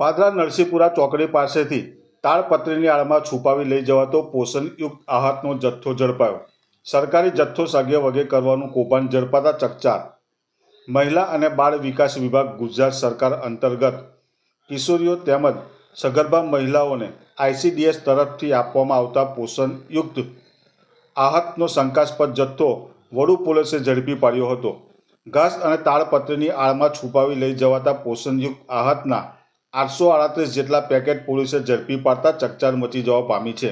પાદરા નરસિંહપુરા ચોકડી પાસેથી તાળપત્રીની આળમાં છુપાવી લઈ જવાતો પોષણયુક્ત આહારનો જથ્થો ઝડપાયો. સરકારી જથ્થો સગે વગે કરવાનું કૌભાંડ ઝડપાતા ચકચાર. મહિલા અને બાળ વિકાસ વિભાગ ગુજરાત સરકાર અંતર્ગત કિશોરીઓ તેમજ સગર્ભા મહિલાઓને આઈસીડીએસ તરફથી આપવામાં આવતા પોષણયુક્ત આહારનો શંકાસ્પદ જથ્થો વડુ પોલીસે ઝડપી પાડ્યો હતો. ઘાસ અને તાળપત્રીની આળમાં છુપાવી લઈ જવાતા પોષણયુક્ત આહારના આઠસો આડત્રીસ જેટલા પેકેટ પોલીસે ઝડપી પાડતા ચકચાર મચી જવા પામી છે.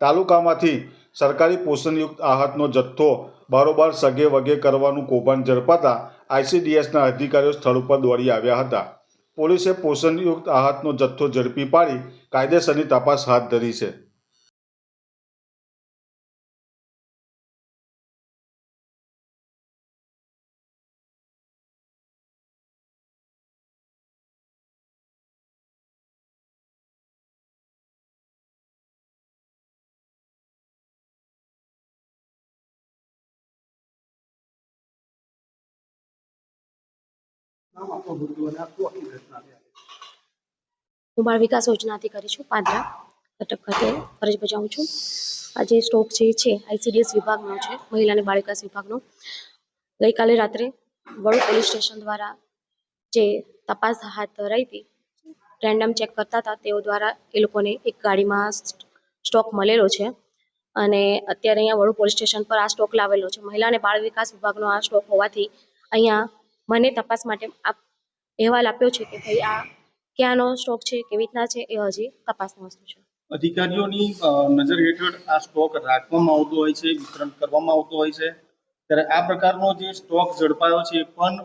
તાલુકામાંથી સરકારી પોષણયુક્ત આહારનો જથ્થો બારોબાર સગે વગે કરવાનું કૌભાંડ ઝડપાતા આઈસીડીએસના અધિકારીઓ સ્થળ ઉપર દોડી આવ્યા હતા. પોલીસે પોષણયુક્ત આહારનો જથ્થો ઝડપી પાડી કાયદેસરની તપાસ હાથ ધરી છે. હું બાળ વિકાસ યોજનાથી કરી છું, પાદરા, કટક ખાતે ફરજ બજાવું છું. આ જે સ્ટોક જે છે આઈસીડીએસ વિભાગનો છે, મહિલા અને બાળ વિકાસ વિભાગનો. ગઈકાલે રાત્રે વડોદ પોલીસ સ્ટેશન દ્વારા જે તપાસ હાથ ધરાઈ હતી રેન્ડમ ચેક કરતા હતા, તેઓ દ્વારા એ લોકોને એક ગાડીમાં સ્ટોક મળેલો છે. અને અત્યારે અહીંયા વડોદ પોલીસ સ્ટેશન પર આ સ્ટોક લાવેલો છે. મહિલા અને બાળ વિકાસ વિભાગનો આ સ્ટોક હોવાથી અહીંયા મને તપાસ માટે આપ, અહેવાલ આપ્યો છે કે ભાઈ આ ક્યાંનો સ્ટોક છે, કેવી રીતના છે એ હજી તપાસની વસ્તુ છે. અધિકારીઓની નજર હેઠળ આ સ્ટોક રાખવામાં આવતો હોય છે, વિતરણ કરવામાં આવતો હોય છે. ત્યારે આ પ્રકારનો જે સ્ટોક ઝડપાયો છે પણ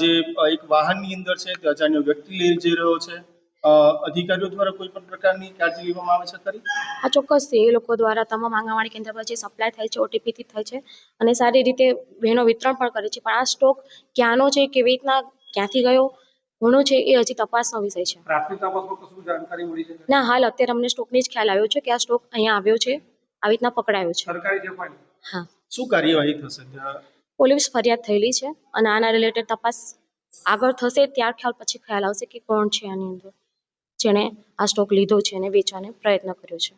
જે એક વાહનની અંદર છે તે અજાણ્યો વ્યક્તિ લઈ જઈ રહ્યો છે. અધિકારીઓ દ્વારા કોઈ પણ પ્રકારની કાળજી લેવામાં આવે છે ખરી? આ ચોક્કસ એ લોકો દ્વારા તમામ આંગણવાડી કેન્દ્ર પર જે સપ્લાય થાય છે ઓટીપીથી થાય છે અને સારી રીતે બહેનો વિતરણ પણ કરે છે. પણ આ સ્ટોક ક્યાંનો છે કેવી રીતના ક્યાંથી ગયો ઘણો છે એ હજી તપાસનો વિષય છે. પ્રાથમિક તપાસમાં કશું જાણકારી મળી છે? ના હાલ અત્યારે અમને સ્ટોકની જ ખ્યાલ આવ્યો છે કે આ સ્ટોક અહીંયા આવ્યો છે આવી રીતના પકડાયો છે. સરકારી જે પણ હા. શું કાર્યવાહી થશે? પોલીસ ફરિયાદ થયેલી છે અને આના રિલેટેડ તપાસ આગળ થશે ત્યાર ખ્યાલ પછી ખ્યાલ આવશે કે કોણ છે આની અંદર. જેણે આ સ્ટોક લીધો છે અને વેચવાનો પ્રયત્ન કર્યો છે.